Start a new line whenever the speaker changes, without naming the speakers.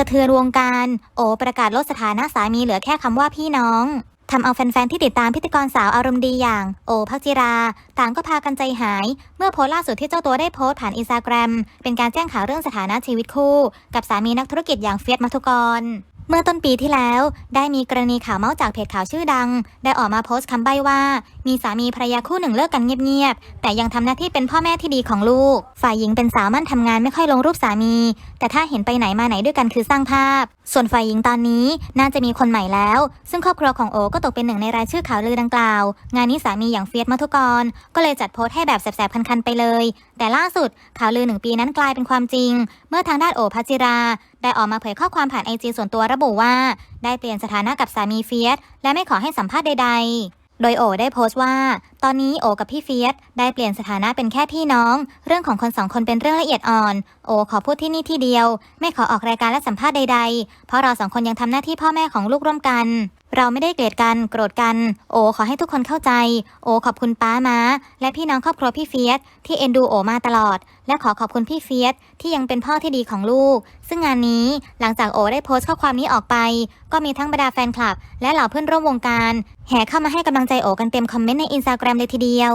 สะเทือนวงการ โอประกาศลดสถานะสามีเหลือแค่คำว่าพี่น้องทำเอาแฟนๆ ที่ติดตามพิธีกรสาวอารมณ์ดีอย่าง โอภักจิรา ต่างก็พากันใจหาย เมื่อโพสล่าสุดที่เจ้าตัวได้โพสผ่านอินสตาแกรมเป็นการแจ้งข่าวเรื่องสถานะชีวิตคู่ กับสามีนักธุรกิจอย่างเฟียสมัทุกร เมื่อต้นปีที่แล้ว ได้มีกรณีข่าวเมาส์จากเพจข่าวชื่อดัง ได้ออกมาโพสต์คำใบ้ว่า มีสามีภรรยาคู่หนึ่งเลิกกันเงียบๆ แต่ยังทำหน้าที่เป็นพ่อแม่ที่ดีของลูก ฝ่ายหญิงเป็นสาวมั่นทำงานไม่ค่อยลงรูปสามี แต่ถ้าเห็นไปไหนมาไหนด้วยกันคือสร้างภาพ ส่วนฝ่ายหญิงตอนนี้น่าจะมีคนใหม่แล้ว ซึ่งครอบครัวของโอก็ตกเป็นหนึ่งในรายชื่อข่าวลือดังกล่าว งานนี้สามีอย่างเฟียสมัทุกร ก็เลยจัดโพสต์ให้แบบแสบๆคันๆไปเลย แต่ล่าสุดข่าวลือหนึ่งปีนั้นกลายเป็นความจริง เมื่อทางด้านโอพัจิรา ได้ออกมาเผยข้อความผ่านไอจีส่วนตัวระบุว่า ได้เปลี่ยนสถานะกับสามีเฟียสและไม่ขอให้สัมภาษณ์ใด ๆ โดยโอได้โพสต์ว่า ตอนนี้โอกับพี่เฟียสได้เปลี่ยนสถานะเป็นแค่พี่น้อง เรื่องของคนสองคนเป็นเรื่องละเอียดอ่อน โอขอพูดที่นี่ที่เดียว ไม่ขอออกรายการและสัมภาษณ์ใด ๆ เพราะเราสองคนยังทำหน้าที่พ่อแม่ของลูกร่วมกัน เราไม่ได้เกลียดกันโกรธกัน โอขอให้ทุกคนเข้าใจ โอขอบคุณป้ามาและพี่น้องครอบครัวพี่เฟียสที่เอ็นดูโอมาตลอด และขอขอบคุณพี่เฟียสที่ยังเป็นพ่อที่ดีของลูก ซึ่งงานนี้หลังจากโอได้โพสต์ข้อความนี้ออกไป ก็มีทั้งบรรดาแฟนคลับ และเหล่าเพื่อนร่วมวงการ แห่เข้ามาให้กำลังใจโอกันเต็มคอมเมนต์ในอินสตาแกรมเลยทีเดียว